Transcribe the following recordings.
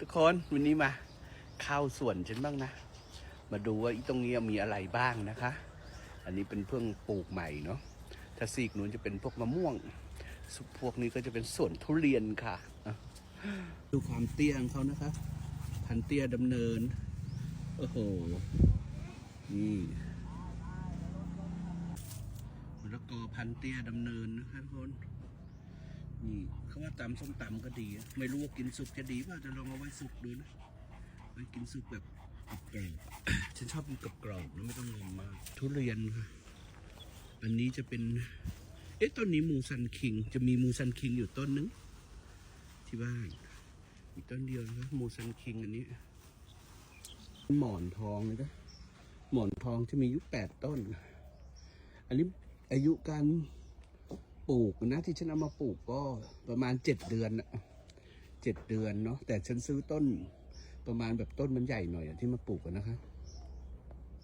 ทุกคนวันนี้มาเข้าสวนฉันบ้างนะ มาดูว่าตรงนี้มีอะไรบ้างนะคะ อันนี้เป็นเพิ่งปลูกใหม่เนาะถ้าซีกนู้นจะเป็นพวกมะม่วงสุพวกนี้ก็จะเป็นสวนทุเรียนค่ะอะ ดูความเตี้ยของเขานะคะ พันเตี้ยดำเนิน โอ้โห นี่มะละกอพันเตี้ยดำเนินนะคะทุกคน นี่เขาว่าตำส้มตำก็ดีอะไม่รู้ว่ากินสุกจะดีเปล่าจะลองเอาไว้สุกดูนะไว้กินสุกแบบกรอบๆฉันชอบกินกรอบๆนะไม่ต้องงอมมากทุเรียนค่ะ อันนี้จะเป็น เอ๊ะต้นนี้มูซันคิง จะมีมูซันคิงอยู่ต้นนึง ที่บ้านมีต้นเดียวนะมูซันคิงอันนี้ หมอนทองเลยนะหมอนทองจะมีอายุแปดต้น อันนี้อายุการ ปลูกนะ ที่ฉันเอามาปลูกก็ประมาณเจ็ดเดือนอะเจ็ดเดือนเนาะแต่ฉันซื้อต้นประมาณแบบต้นมันใหญ่หน่อยอที่มาปลูกกันนะคะ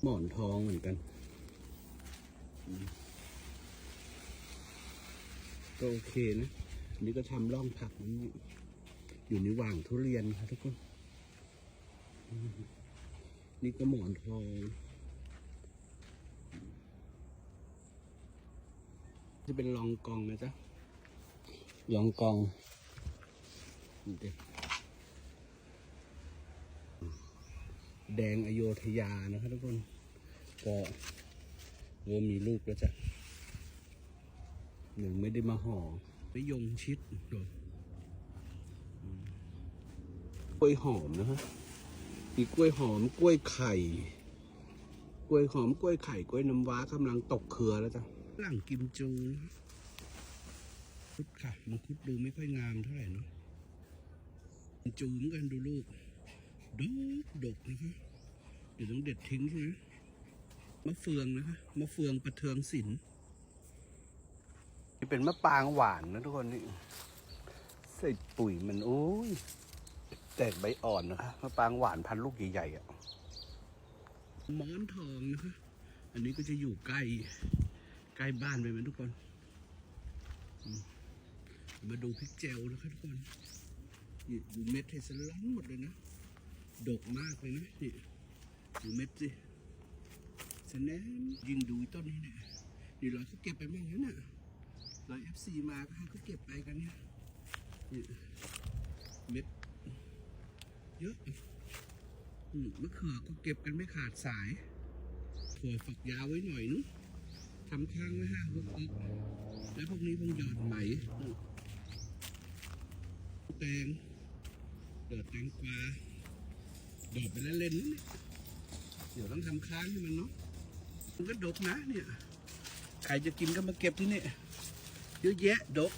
หมอนทองเหมือนกัน ก็โอเคนะอันนี้ก็ทำร่องผักมันอยู่ในว่างทุเรียนค่ะทุกคน นี่ก็หมอนทอง จะเป็นลองกองนะจ๊ะลองกองนี่ดิแดงอโยธยานะครับทุกคน ก็เริ่มมีลูกแล้วจ้ะหนึ่งไม่ได้มาห่อไปยงชิดโดนอืมกล้วยหอมนะฮะมีกล้วยหอมกล้วยไข่ กล้วยหอมกล้วยไข่กล้วยน้ำว้ากำลังตกเครือแล้วจ้ะ หลังกิมจูคุดค่ะมังคุดดูไม่ค่อยงามเท่าไหร่เนาะกิมจูเหมือนกันดูลูกดกดกนะคะเดี๋ยวต้องเด็ดทิ้งใช่ไหมมะเฟืองนะคะมะเฟืองประเทืองศิลป์นี่เป็นมะปรางหวานนะทุกคนนี่ใส่ปุ๋ยมันโอ้ยแตกใบอ่อนนะคะมะปรางหวานพันลูกใหญ่ๆอะหมอนทองนะคะอันนี้ก็จะอยู่ใกล้ ใกล้บ้านไปไหมทุกคน มาดูพริกเจลนะคะทุกคนนี่ดูเม็ดเทสล้อนหมดเลยนะ ดกมากเลยนะนี่ดูเม็ดสิสแนนยิงดูต้นนี้เนี่ยนี่เราก็เก็บไปบ้างนะเนี่ยเราเอฟซีมาก็ให้เขาเก็บไปกันเนี่ยนี่เม็ดเยอะอืมมะเขือก็เก็บกันไม่ขาดสายถั่วฝักยาวไว้หน่อยนึง ทำค้างไว้ห้าหกอกแล้วพวกนี้พงหยอดไหมแตงเดือดแตงกวาดอดไปเล่นๆนี่เดี๋ยวต้องทำค้างให้มันเนาะมันก็ดกนะเนี่ย ใครจะกินก็มาเก็บที่นี่เยอะแยะดก